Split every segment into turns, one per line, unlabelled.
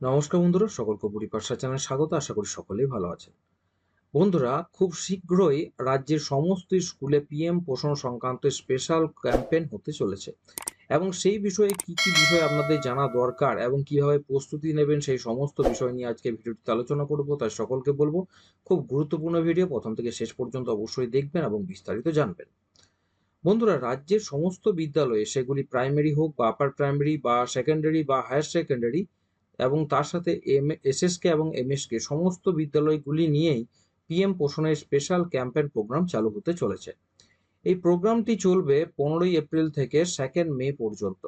নমস্কার বন্ধুরা, সকলকে পরিপাশা চ্যানেল স্বাগত, আশা করি সকলেই ভালো আছেন। বন্ধুরা, খুব শীঘ্রই রাজ্যের সমস্ত স্কুলে পিএম পোষণ সংক্রান্ত স্পেশাল ক্যাম্পেইন হতে চলেছে এবং সেই বিষয়ে কি কি বিষয় আপনাদের জানা দরকার এবং কীভাবে প্রস্তুতি নেবেন সেই সমস্ত বিষয় নিয়ে আজকে ভিডিওটিতে আলোচনা করব, তাই সকলকে বলব, খুব গুরুত্বপূর্ণ ভিডিও, প্রথম থেকে শেষ পর্যন্ত অবশ্যই দেখবেন এবং বিস্তারিত জানবেন। বন্ধুরা, রাজ্যের সমস্ত বিদ্যালয়ে সেগুলি প্রাইমারি হোক বা আপার প্রাইমারি বা সেকেন্ডারি বা হায়ার সেকেন্ডারি এবং তার সাথে এম এসএসকে এবং এমএসকে সমস্ত বিদ্যালয়গুলি নিয়েই পিএম পোষণের স্পেশাল ক্যাম্পেন প্রোগ্রাম চালু হতে চলেছে। এই প্রোগ্রামটি চলবে পনেরোই এপ্রিল থেকে সেকেন্ড মে পর্যন্ত।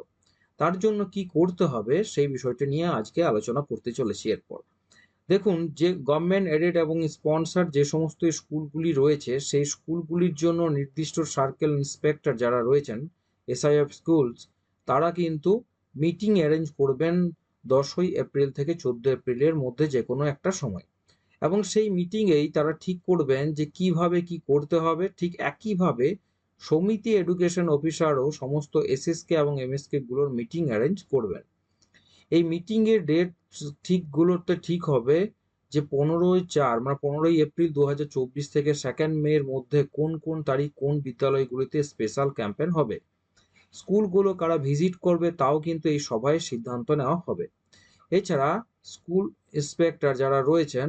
তার জন্য কি করতে হবে সেই বিষয়টি নিয়ে আজকে আলোচনা করতে চলেছি এরপর। দেখুন, যে গভর্নমেন্ট এডেড এবং স্পন্সর যে সমস্ত স্কুলগুলি রয়েছে, সেই স্কুলগুলির জন্য নির্দিষ্ট সার্কেল ইন্সপেক্টর যারা রয়েছেন এসআইএফ স্কুলস তারা কিন্তু মিটিং অ্যারেঞ্জ করবেন দশই এপ্রিল থেকে চোদ্দ এপ্রিলের মধ্যে যে কোনো একটা সময়। এবং সেই মিটিংয়েই তারা ঠিক করবেন যে কীভাবে কি করতে হবে, ঠিক একইভাবে সমিতি এডুকেশন অফিসারও সমস্ত এসএসকে এবং এমএসকে গুলোর মিটিং অ্যারেঞ্জ করবেন। এই মিটিংয়ের ডেট ঠিকগুলোতে ঠিক হবে যে পনেরোই চার মানে পনেরোই এপ্রিল দু হাজার চব্বিশ থেকে সেকেন্ড মে এর মধ্যে কোন কোন তারিখ কোন বিদ্যালয়গুলিতে স্পেশাল ক্যাম্পেন হবে। স্কুলগুলো কারা ভিজিট করবে তাও কিন্তু এই সভায় সিদ্ধান্ত নেওয়া হবে। এছাড়া স্কুল ইন্সপেক্টর যারা রয়েছেন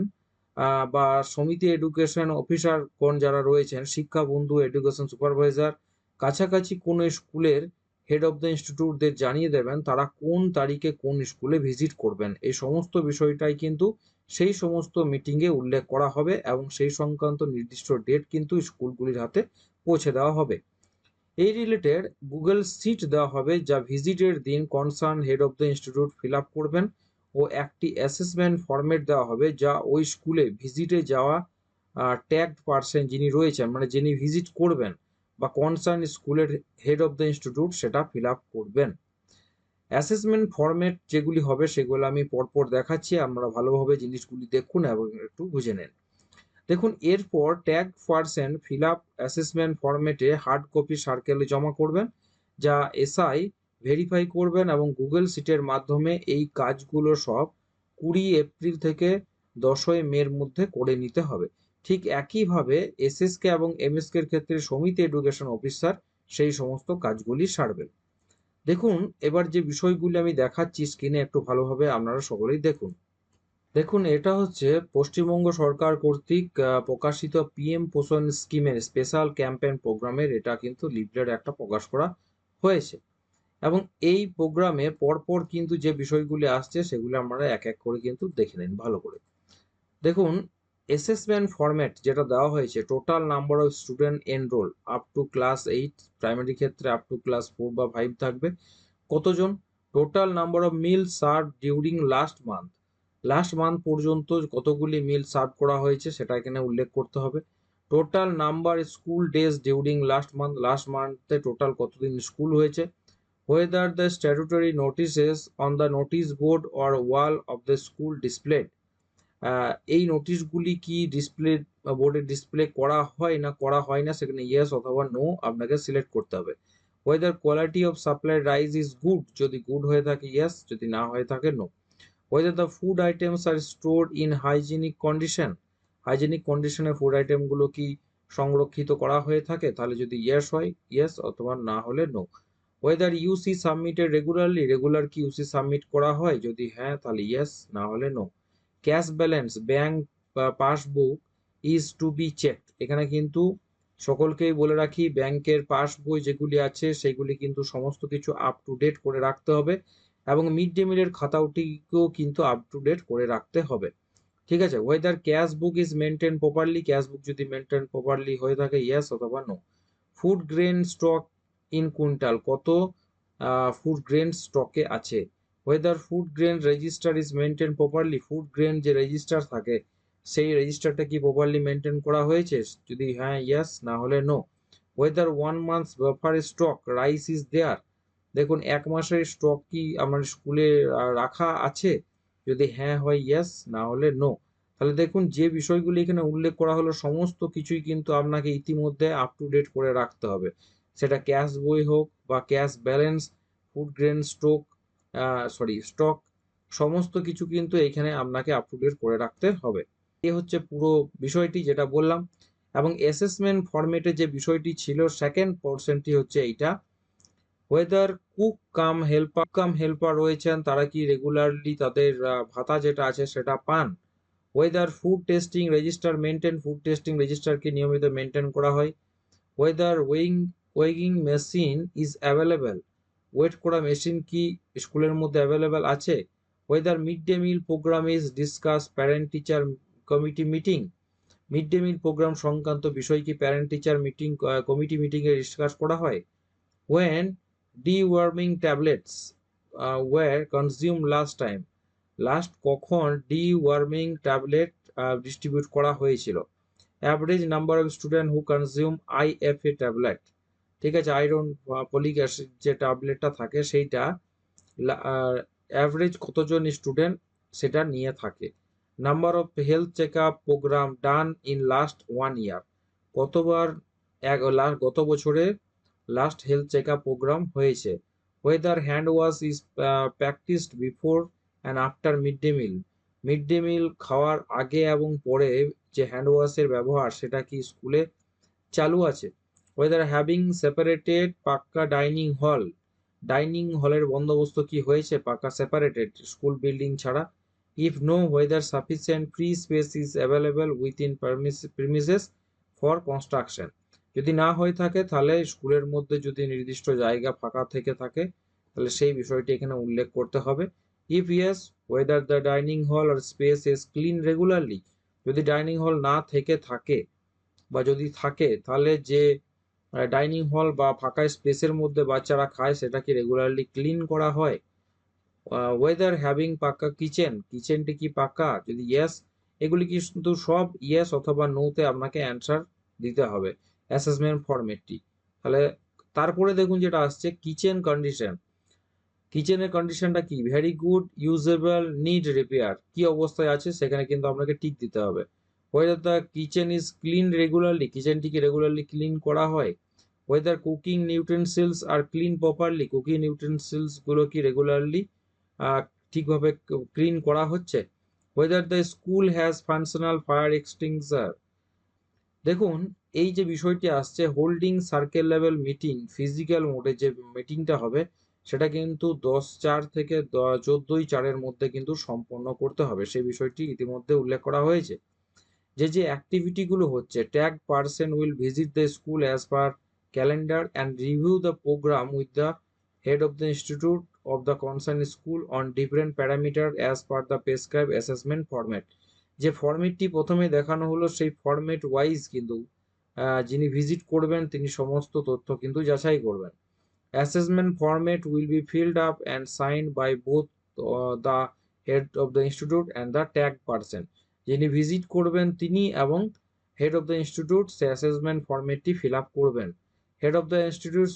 বা সমিতি এডুকেশন অফিসার কোন যারা রয়েছেন, শিক্ষা বন্ধু, এডুকেশন সুপারভাইজার, কাছাকাছি কোনো স্কুলের হেড অফ দ্য ইনস্টিটিউটদের জানিয়ে দেবেন তারা কোন তারিখে কোন স্কুলে ভিজিট করবেন। এই সমস্ত বিষয়টাই কিন্তু সেই সমস্ত মিটিংয়ে উল্লেখ করা হবে এবং সেই সংক্রান্ত নির্দিষ্ট ডেট কিন্তু স্কুলগুলির হাতে পৌঁছে দেওয়া হবে। এই রিলেটেড গুগল সিট দেওয়া হবে যা ভিজিটের দিন concern head of the institute fill up করবেন। ও একটি অ্যাসেসমেন্ট ফরম্যাট দেওয়া হবে যা ওই স্কুলে ভিজিটে যাওয়া ট্যাগড পার্সন যিনি রয়েছেন মানে যিনি ভিজিট করবেন বা কনসার্ন স্কুলের হেড অফ দ্য ইনস্টিটিউট সেটা ফিল আপ করবেন। অ্যাসেসমেন্ট ফরম্যাট যেগুলি হবে সেগুলো আমি পরপর দেখাচ্ছি, আমরা ভালোভাবে জিনিসগুলি দেখুন এবং একটু বুঝে নেন। দেখুন, এরপর tag percent fill up assessment ফরম্যাটে হার্ড কপি সার্কেলে জমা করবেন, যা এসআই ভেরিফাই করবেন এবং গুগল সিটের মাধ্যমে এই কাজগুলো সব কুড়ি এপ্রিল থেকে দশই মের মধ্যে করে নিতে হবে। ঠিক একইভাবে এসএসকে এবং এমএসকে এর ক্ষেত্রে সমিতি এডুকেশন অফিসার সেই সমস্ত কাজগুলি সারবেন। দেখুন, এবার যে বিষয়গুলি আমি দেখাচ্ছি স্ক্রিনে একটু ভালোভাবে আপনারা সকলেই দেখুন। দেখুন, এটা হচ্ছে পশ্চিমবঙ্গ সরকার কর্তৃক প্রকাশিত পিএম পোষণ স্কিমের স্পেশাল ক্যাম্পেন প্রোগ্রামের এটা কিন্তু লিফলেট একটা প্রকাশ করা হয়েছে। এবং এই প্রোগ্রামে পরপর কিন্তু যে বিষয়গুলি আসছে, সেগুলি আমরা এক এক করে কিন্তু দেখে নিন, ভালো করে। দেখুন অ্যাসেসমেন্ট ফরম্যাট যেটা দেওয়া হয়েছে total number of student enrol up to class eight primary ক্ষেত্রে আপ টু ক্লাস ফোর বা ফাইভ থাকবে। কতজন? Total number of meal serve during last month last month পর্যন্ত কতগুলি মিল সার্ভ করা হয়েছে, সেটা এখানে উল্লেখ করতে হবে। Total number school days during last month last মান্থে total কতদিন স্কুল হয়েছে? Whether the statutory notices on the notice board or wall of the school displayed. এই নোটিশগুলি কি ডিসপ্লে বোর্ডে ডিসপ্লে করা হয় না করা হয় না সেখানে ইয়েস অথবা নো আপনাকে সিলেক্ট করতে হবে। Whether quality of supply rice is good যদি গুড হয়ে থাকে ইয়েস যদি না হয়ে থাকে no whether the food items are store in hygienic condition hygienic কন্ডিশনে ফুড আইটেমগুলো কি সংরক্ষিত করা হয়ে থাকে, তাহলে যদি ইয়েস হয় ইয়েস অথবা না হলে no whether UC submitted regularly regular কি ইউসি সাবমিট করা হয়? যদি হ্যাঁ তাহলে ইয়েস না হলে no cash balance bank passbook is to be checked এখানে কিন্তু সকলকেই বলে রাখি, ব্যাংকের পাসবই যেগুলি আছে, সেগুলি কিন্তু সমস্ত কিছু আপ টু ডেট করে রাখতে হবে এবং মিড ডে মিলের খাতাওটিকেও কিন্তু আপ টু ডেট করে রাখতে হবে। ঠিক আছে? Whether cash book is maintain properly cash book যদি মেনটেন প্রপারলি হয়ে থাকে ইয়েস অথবা no food grain stock in quintal, কত ফুড গ্রেন স্টকে আছে? Whether food grain register is maintain properly food grain যে রেজিস্টার থাকে, সেই রেজিস্টারটা কি প্রপারলি মেনটেন করা হয়েছে? যদি হ্যাঁ ইয়াস না হলে no whether one month's buffer stock rice is there দেখুন, এক মাসের স্টক কি আমার স্কুলে রাখা আছে? যদি হ্যাঁ হয় ইয়াস না হলে নো তাহলে দেখুন, যে বিষয়গুলি এখানে উল্লেখ করা হলো, সমস্ত কিছুই কিন্তু আপনাকে ইতিমধ্যে আপ টু ডেট করে রাখতে হবে। সেটা ক্যাশ বই হোক বা cash balance food grain stock sorry stock সমস্ত কিছু কিন্তু এখানে আপনাকে আপ টু ডেট করে রাখতে হবে। এ হচ্ছে পুরো বিষয়টি যেটা বললাম। এবং অ্যাসেসমেন্ট ফরম্যাটে যে বিষয়টি ছিল সেকেন্ড পোর্শনটি হচ্ছে এইটা। Whether cook cum helper cum helper রয়েছেন, তারা কি রেগুলারলি তাদের ভাতা যেটা আছে সেটা পান। Whether food testing register maintain food testing রেজিস্টারকে নিয়মিত মেনটেন করা হয়। ওয়েদার ওয়েইং ওয়েগিং মেশিন ইজ অ্যাভেলেবেল। ওয়েট করা মেশিন কি স্কুলের মধ্যে অ্যাভেলেবেল আছে? Whether mid day meal programme is discuss, parent teacher committee meeting. Mid day meal programme সংক্রান্ত বিষয় কি প্যারেন্ট টিচার মিটিং কমিটি মিটিংয়ে ডিসকাস করা হয়? When deworming tablets were consume last time last কখন ডিওয়ার্মিং ট্যাবলেট ডিস্ট্রিবিউট করা হয়েছিল? Average number of student who consume IFA tablet ঠিক আছে আয়রন ফলিক অ্যাসিড যে ট্যাবলেটটা থাকে সেইটা অ্যাভারেজ কতজন স্টুডেন্ট সেটা নিয়ে থাকে। Number of health check up programme done in last one year কতবার এক, লাস্ট গত বছরে last health check up programme হয়েছে। Whether hand wash is practised before and after mid day meal mid day meal খাওয়ার আগে এবং পরে যে হ্যান্ড ওয়াশের ব্যবহার সেটা কি স্কুলে চালু আছে? Whether having separated pucca dining hall dining হলের বন্দোবস্ত কি হয়েছে? পাক্কা সেপারেটেড স্কুল বিল্ডিং ছাড়া। If no whether sufficient free space is available within premises for construction যদি না হয়ে থাকে, তাহলে স্কুলের মধ্যে যদি নির্দিষ্ট জায়গা ফাঁকা থেকে থাকে, তাহলে সেই বিষয়টি এখানে উল্লেখ করতে হবে। If yes whether the dining hall are space is clean regularly যদি ডাইনিং হল না থেকে থাকে বা যদি থাকে, তাহলে যে ডাইনিং হল বা ফাঁকা স্পেসের মধ্যে বাচ্চারা খায় সেটা কি রেগুলারলি ক্লিন করা হয়। ওয়েদার হ্যাভিং পাক্কা কিচেন কিচেনটি কি পাক্কা? যদি ইয়েস এগুলি কিন্তু সব ইয়েস অথবা নোতে আপনাকে অ্যান্সার দিতে হবে অ্যাসেসমেন্ট ফরম্যাটটি তাহলে তারপরে দেখুন যেটা আসছে কিচেন কন্ডিশন কিচেনের কন্ডিশনটা কি? Very good usable need repair কি অবস্থায় আছে? সেখানে কিন্তু আপনাকে টিক দিতে হবে। Whether the kitchen is clean regularly কিচেনটিকে রেগুলারলি ক্লিন করা হয় whether cooking utensils are clean properly cooking নিউটেন্সিলসগুলো কি রেগুলারলি ঠিকভাবে ক্লিন করা হচ্ছে whether the school has functional fire extinguisher দেখুন, এই যে বিষয়টি আসছে holding circle level meeting physical মোডে যে মিটিংটা হবে, সেটা কিন্তু দশ চার থেকে চোদ্দোই চারের মধ্যে কিন্তু সম্পন্ন করতে হবে। সেই বিষয়টি ইতিমধ্যে উল্লেখ করা হয়েছে। যে যে অ্যাক্টিভিটিগুলো হচ্ছে tag person will visit the school as per calendar and review the programme with the head of the institute of the concern school on different parameter as per the prescribe assessment format যে ফরম্যাটটি প্রথমে দেখানো হলো, সেই format wise কিন্তু যিনি visit করবেন, তিনি সমস্ত তথ্য কিন্তু যাচাই করবেন। Assessment format will be filled up and signed by both the head of the institute and the tag person যিনি ভিজিট করবেন তিনি এবং হেড অফ দ্য ইনস্টিটিউট সে অ্যাসেসমেন্ট ফরম্যাটটি ফিল আপ করবেন। Head of the institute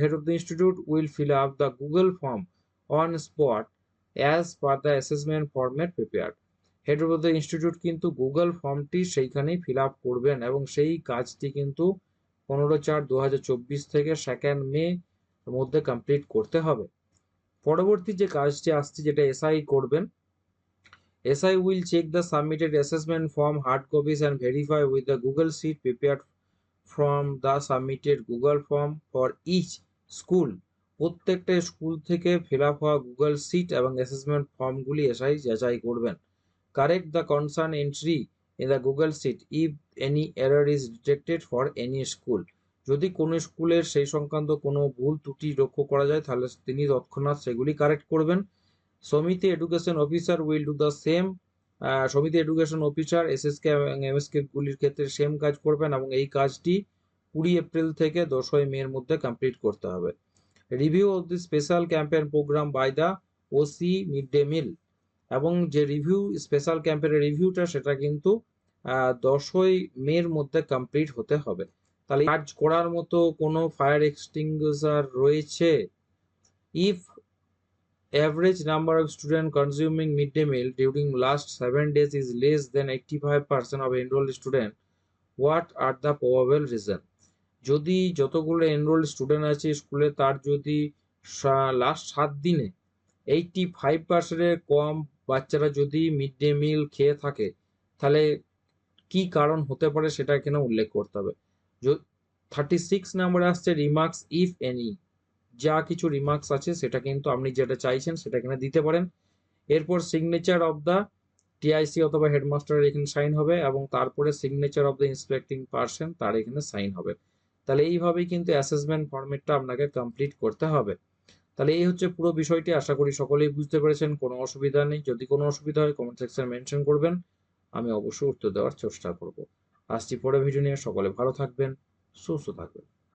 head of the institute will fill up the Google form on spot as per the assessment format prepared head of the institute কিন্তু Google ফর্মটি সেইখানেই feel up করবেন এবং সেই কাজটি কিন্তু পনেরো চার দু থেকে সেকেন্ড মে মধ্যে কমপ্লিট করতে হবে। পরবর্তী যে কাজটি আসছে যেটা এসআই করবেন SI will check the submitted assessment form, hard copies, and verify with the Google Sheet prepared from the submitted Google form for each school. প্রত্যেকটা স্কুল থেকে ফিল আপ হওয়া গুগল সিট এবং অ্যাসেসমেন্ট ফর্মগুলি SI যাচাই করবেন। Correct the concern entry in the Google sheet if any error is detected for any school যদি কোনো স্কুলের সেই সংক্রান্ত কোনো ভুল ত্রুটি লক্ষ্য করা যায়, তাহলে তিনি তৎক্ষণাৎ সেগুলি কারেক্ট করবেন। সমিতি education officer will do the same সমিতি এডুকেশন অফিসার এসএসকে এবং এমএসকে গুলির ক্ষেত্রে সেম কাজ করবেন এবং এই কাজটি কুড়ি এপ্রিল থেকে দশই মের মধ্যে কমপ্লিট করতে হবে। Review of the special campaign programme by the OC mid day meal এবং যে রিভিউ স্পেশাল ক্যাম্পেনের রিভিউটা সেটা কিন্তু দশই মের মধ্যে কমপ্লিট হতে হবে। তাহলে কাজ করার মতো কোনো ফায়ার এক্সটিংগুইশার রয়েছে? If average number of students consuming midday meal during last 7 days is less than 85% of enrolled student what are the probable reason? যদি যতগুলো এনরোল্ড স্টুডেন্ট আছে স্কুলে, তার যদি লাস্ট সাত দিনে এইটটি ফাইভ পার্সেন্টের কম বাচ্চারা যদি মিড ডে মিল খেয়ে থাকে, তাহলে কি কারণ হতে পারে সেটা এখানে উল্লেখ করতে হবে। থার্টি সিক্স নাম্বারে আসছে রিমার্কস ইফ এনি যা কিছু রিমার্কস আছে সেটা কিন্তু আপনি যেটা চাইছেন সেটা এখানে দিতে পারেন। এরপর সিগনেচার অফ দ্য টিআইসি অথবা হেডমাস্টারের এখানে সাইন হবে এবং তারপরে signature of the inspecting person তার এখানে সাইন হবে। তাহলে এইভাবেই কিন্তু অ্যাসেসমেন্ট ফর্মেটটা আপনাকে কমপ্লিট করতে হবে। তাহলে এই হচ্ছে পুরো বিষয়টি। আশা করি সকলেই বুঝতে পেরেছেন, কোনো অসুবিধা নেই। যদি কোনো অসুবিধা হয় কমেন্ট সেকশনে মেনশন করবেন। আমি অবশ্যই উত্তর দেওয়ার চেষ্টা করব। আসছি পরে ভিডিও নিয়ে। সকলে ভালো থাকবেন, সুস্থ থাকবেন।